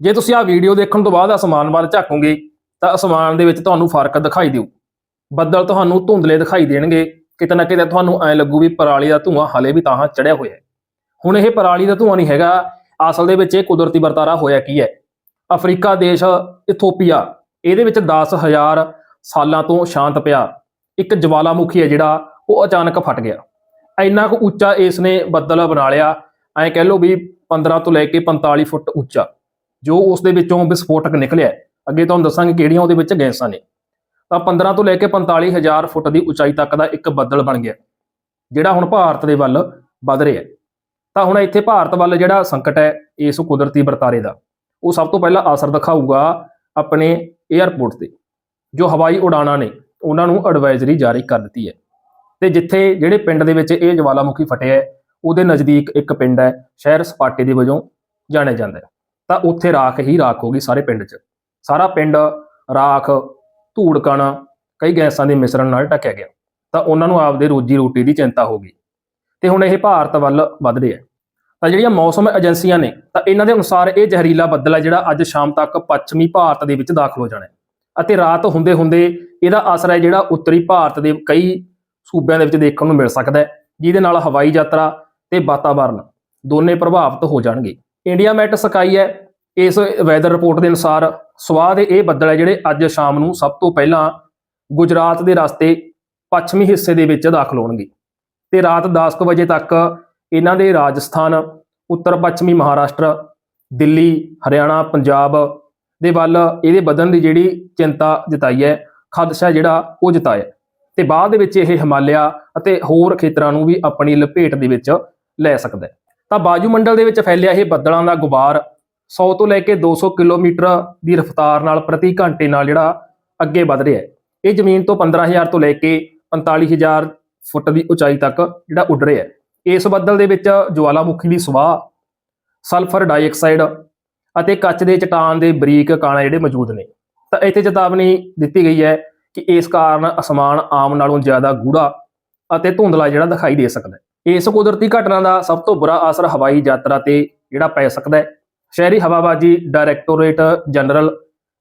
ਜੇ ਤੁਸੀਂ ਆਹ ਵੀਡੀਓ ਦੇਖਣ ਤੋਂ ਬਾਅਦ ਅਸਮਾਨ ਵੱਲ ਝਾਕੋਗੇ, ਤਾਂ ਅਸਮਾਨ ਦੇ ਵਿੱਚ ਤੁਹਾਨੂੰ ਫ਼ਰਕ ਦਿਖਾਈ ਦਿਓ। ਬੱਦਲ ਤੁਹਾਨੂੰ ਧੁੰਦਲੇ ਦਿਖਾਈ ਦੇਣਗੇ। ਕਿਤੇ ਨਾ ਕਿਤੇ ਤੁਹਾਨੂੰ ਐ ਲੱਗੂ ਵੀ ਪਰਾਲੀ ਦਾ ਧੂਆਂ ਹਲੇ ਵੀ ਤਾਂ ਚੜਿਆ ਹੋਇਆ ਹੈ। ਹੁਣ ਇਹ ਪਰਾਲੀ ਦਾ ਧੂਆਂ ਨਹੀਂ ਹੈਗਾ। ਅਸਲ ਦੇ ਵਿੱਚ ਇਹ ਕੁਦਰਤੀ ਵਰਤਾਰਾ ਹੋਇਆ ਕੀ ਹੈ? ਅਫਰੀਕਾ, ਦੇਸ਼, ਇਥੋਪੀਆ, ਇਹਦੇ ਵਿੱਚ 10000 ਸਾਲਾਂ ਤੋਂ ਸ਼ਾਂਤ ਪਿਆ। ਇੱਕ ਜਵਾਲਾਮੁਖੀ ਹੈ ਜਿਹੜਾ, ਉਹ ਅਚਾਨਕ ਫਟ ਗਿਆ। ਇੰਨਾ ਕੁ ਉੱਚਾ ਇਸ ਨੇ ਬੱਦਲ ਬਣਾ ਲਿਆ। ਐਂ ਕਹਿ ਲਓ ਵੀ 15 ਤੋਂ ਲੈ ਕੇ 45 ਫੁੱਟ ਉੱਚਾ। ਜੋ ਉਸ ਦੇ ਵਿੱਚੋਂ ਵਿਸਫੋਟਕ ਨਿਕਲਿਆ ਅੱਗੇ ਤੁਹਾਨੂੰ ਦੱਸਾਂਗੇ ਕਿਹੜੀਆਂ ਉਹਦੇ ਵਿੱਚ ਗੈਸਾਂ ਨੇ। ਤਾਂ 15 ਤੋਂ ਲੈ ਕੇ 45000 ਫੁੱਟ ਦੀ ਉਚਾਈ ਤੱਕ ਦਾ ਇੱਕ ਬੱਦਲ ਬਣ ਗਿਆ, ਜਿਹੜਾ ਹੁਣ ਭਾਰਤ ਦੇ ਵੱਲ ਵੱਧ ਰਿਹਾ ਤਾਂ ਹੁਣ ਇੱਥੇ ਭਾਰਤ ਵੱਲ ਜਿਹੜਾ ਸੰਕਟ ਹੈ, ਇਸ ਕੁਦਰਤੀ ਵਰਤਾਰੇ ਦਾ, ਉਹ ਸਭ ਤੋਂ ਪਹਿਲਾਂ ਅਸਰ ਦਿਖਾਊਗਾ ਆਪਣੇ 에ਅਰਪੋਰਟ ਤੇ, ਜੋ ਹਵਾਈ ਉਡਾਣਾਂ ਨੇ, ਉਹਨਾਂ ਨੂੰ ਐਡਵਾਈਜ਼ਰੀ ਜਾਰੀ ਕਰ ਦਿੱਤੀ ਹੈ। ਤੇ ਜਿੱਥੇ ਜਿਹੜੇ ਪਿੰਡ ਦੇ ਵਿੱਚ ਇਹ ਜਵਾਲਾਮੁਖੀ ਫਟਿਆ ਹੈ, ਉਹਦੇ ਨਜ਼ਦੀਕ ਇੱਕ ਪਿੰਡ ਹੈ, ਸ਼ਹਿਰ ਸਪਾਟੇ ਦੇ ਵਜੋਂ ਜਾਣਿਆ ਜਾਂਦਾ ਹੈ। ਤਾਂ ਉੱਥੇ ਰਾਖ ਹੀ ਰਾਖ ਹੋ ਗਈ ਸਾਰੇ ਪਿੰਡ 'ਚ। ਸਾਰਾ ਪਿੰਡ ਰਾਖ ਧੂੜ ਕਣ ਕਈ ਗੈਸਾਂ ਦੇ ਮਿਸ਼ਰਣ ਨਾਲ ਢਕਿਆ ਗਿਆ। ਤਾਂ ਉਹਨਾਂ ਨੂੰ ਆਪਦੇ ਰੋਜੀ ਰੋਟੀ ਦੀ ਚਿੰਤਾ ਹੋ ਗਈ। ਤੇ ਹੁਣ ਇਹ ਭਾਰਤ ਵੱਲ ਵੱਧ ਰਿਹਾ ਤਾਂ ਜਿਹੜੀਆਂ ਮੌਸਮ ਏਜੰਸੀਆਂ ਨੇ, ਤਾਂ ਇਹਨਾਂ ਦੇ ਅਨੁਸਾਰ ਇਹ ਜ਼ਹਿਰੀਲਾ ਬੱਦਲ ਹੈ ਜਿਹੜਾ ਅੱਜ ਸ਼ਾਮ ਤੱਕ ਪੱਛਮੀ ਭਾਰਤ ਦੇ ਵਿੱਚ ਦਾਖਲ ਹੋ ਜਾਣਾ ਹੈ। ਅਤੇ ਰਾਤ ਹੁੰਦੇ ਹੁੰਦੇ ਇਹਦਾ ਅਸਰ ਹੈ ਜਿਹੜਾ ਉੱਤਰੀ ਭਾਰਤ ਦੇ ਕਈ ਸੂਬਿਆਂ ਦੇ ਵਿੱਚ ਦੇਖਣ ਨੂੰ ਮਿਲ ਸਕਦਾ ਹੈ, ਜਿਹਦੇ ਨਾਲ ਹਵਾਈ ਯਾਤਰਾ ਤੇ ਵਾਤਾਵਰਣ ਦੋਨੇ ਪ੍ਰਭਾਵਿਤ ਹੋ ਜਾਣਗੇ। ਇੰਡੀਆ ਮੈਟ ਸਕਾਈ ਹੈ। ਇਸ ਵੈਦਰ ਰਿਪੋਰਟ ਦੇ ਅਨੁਸਾਰ ਸਵਾਹ ਦੇ ਇਹ ਬੱਦਲ ਹੈ ਜਿਹੜੇ ਅੱਜ ਸ਼ਾਮ ਨੂੰ ਸਭ ਤੋਂ ਪਹਿਲਾਂ ਗੁਜਰਾਤ ਦੇ ਰਸਤੇ ਪੱਛਮੀ ਹਿੱਸੇ ਦੇ ਵਿੱਚ ਦਾਖਲ ਹੋਣਗੇ। ਤੇ ਰਾਤ 10:00 ਵਜੇ ਤੱਕ ਇਹਨਾਂ ਦੇ ਰਾਜਸਥਾਨ, ਉੱਤਰ ਪੱਛਮੀ ਮਹਾਰਾਸ਼ਟਰ, ਦਿੱਲੀ, ਹਰਿਆਣਾ, ਪੰਜਾਬ ਦੇ ਵੱਲ ਇਹਦੇ ਵਧਣ ਦੀ ਜਿਹੜੀ ਚਿੰਤਾ ਜਤਾਈ ਹੈ, ਖਦਸ਼ਾ ਜਿਹੜਾ ਉਹ ਜਤਾਇਆ ਤੇ ਬਾਅਦ ਦੇ ਵਿੱਚ ਇਹ ਹਿਮਾਲਿਆ ਅਤੇ ਹੋਰ ਖੇਤਰਾਂ ਨੂੰ ਵੀ ਆਪਣੀ ਲਪੇਟ ਦੇ ਵਿੱਚ ਲੈ ਸਕਦਾ ਹੈ। ਤਾਂ ਬਾਜੂ ਮੰਡਲ ਦੇ ਵਿੱਚ ਫੈਲਿਆ ਇਹ ਬੱਦਲਾਂ ਦਾ ਗੁਬਾਰ। 100 ਤੋਂ ਲੈ ਕੇ 200 ਕਿਲੋਮੀਟਰ ਦੀ ਰਫ਼ਤਾਰ ਨਾਲ ਪ੍ਰਤੀ ਘੰਟੇ ਨਾਲ ਜਿਹੜਾ ਅੱਗੇ ਵਧ ਰਿਹਾ ਹੈ। ਇਹ ਜ਼ਮੀਨ ਤੋਂ 15000 ਤੋਂ ਲੈ ਕੇ 45000 ਫੁੱਟ ਦੀ ਉਚਾਈ ਤੱਕ ਜਿਹੜਾ ਉੱਡ ਰਿਹਾ ਹੈ। ਇਸ ਬੱਦਲ ਦੇ ਵਿੱਚ ਜਵਾਲਾਮੁਖੀ ਦੀ ਸਵਾਹ, ਸਲਫਰ ਡਾਈਆਕਸਾਈਡ ਅਤੇ ਕੱਚ ਦੇ ਚਟਾਨ ਦੇ ਬਰੀਕ ਕਾਣਾ ਜਿਹੜੇ ਮੌਜੂਦ ਨੇ। ਤਾਂ ਇੱਥੇ ਚੇਤਾਵਨੀ ਦਿੱਤੀ ਗਈ ਹੈ ਕਿ ਇਸ ਕਾਰਨ ਅਸਮਾਨ ਆਮ ਨਾਲੋਂ ਜ਼ਿਆਦਾ ਗੂੜਾ ਅਤੇ ਧੁੰਦਲਾ ਜਿਹੜਾ ਦਿਖਾਈ ਦੇ ਸਕਦਾ ਹੈ। ਇਸ ਕੁਦਰਤੀ ਘਟਨਾ ਦਾ ਸਭ ਤੋਂ ਬੁਰਾ ਅਸਰ ਹਵਾਈ ਯਾਤਰਾ ਤੇ ਜਿਹੜਾ ਪੈ ਸਕਦਾ ਹੈ। ਸ਼ਹਿਰੀ ਹਵਾਬਾਜ਼ੀ ਡਾਇਰੈਕਟੋਰੇਟ ਜਨਰਲ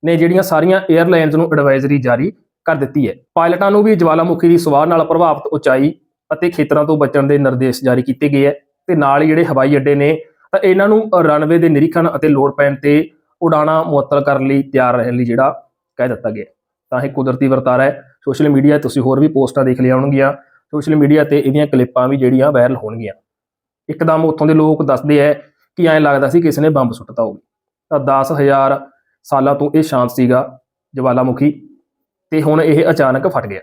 ਨੇ ਜਿਹੜੀਆਂ ਸਾਰੀਆਂ 에ਅਰਲਾਈਨਜ਼ ਨੂੰ ਐਡਵਾਈਜ਼ਰੀ ਜਾਰੀ ਕਰ ਦਿੱਤੀ ਹੈ। ਪਾਇਲਟਾਂ ਨੂੰ ਵੀ ਜਵਾਲਾਮੁਖੀ ਦੀ ਸਵਾਹ ਨਾਲ ਪ੍ਰਭਾਵਿਤ ਉਚਾਈ ਅਤੇ ਖੇਤਰਾਂ ਤੋਂ ਬਚਣ ਦੇ ਨਿਰਦੇਸ਼ ਜਾਰੀ ਕੀਤੇ ਗਏ ਹੈ ਤੇ ਨਾਲ ਹੀ ਜਿਹੜੇ ਹਵਾਈ ਅੱਡੇ ਨੇ, ਤਾਂ ਇਹਨਾਂ ਨੂੰ ਰਨਵੇ ਦੇ ਨਿਰੀਖਣ ਅਤੇ ਲੋੜ ਪੈਣ ਤੇ ਉਡਾਣਾ ਮੁਅੱਤਲ ਕਰਨ ਲਈ ਤਿਆਰ ਰਹਿਣ ਲਈ ਜਿਹੜਾ ਕਹਿ ਦਿੱਤਾ ਗਿਆ ਤਾਂ ਇਹ ਕੁਦਰਤੀ ਵਰਤਾਰਾ ਹੈ। ਸੋਸ਼ਲ ਮੀਡੀਆ ਤੁਸੀਂ ਹੋਰ ਵੀ ਪੋਸਟਾਂ ਦੇਖ ਲਿਆ ਹੋਣਗੀਆਂ। ਸੋਸ਼ਲ ਮੀਡੀਆ ਤੇ ਇਹਦੀਆਂ ਕਲਿੱਪਾਂ ਵੀ ਜਿਹੜੀਆਂ ਵਾਇਰਲ ਹੋਣਗੀਆਂ। ਇੱਕਦਮ ਉੱਥੋਂ ਦੇ ਲੋਕ ਦੱਸਦੇ ਐ ਕਿ ਐਂ ਲੱਗਦਾ ਸੀ ਕਿਸੇ ਨੇ ਬੰਬ ਸੁੱਟਤਾ ਹੋਵੇ। ਤਾਂ 10000 ਸਾਲਾਂ ਤੋਂ ਇਹ ਸ਼ਾਂਤ ਸੀਗਾ ਜਵਾਲਾਮੁਖੀ ਤੇ ਹੁਣ ਇਹ ਅਚਾਨਕ ਫਟ ਗਿਆ।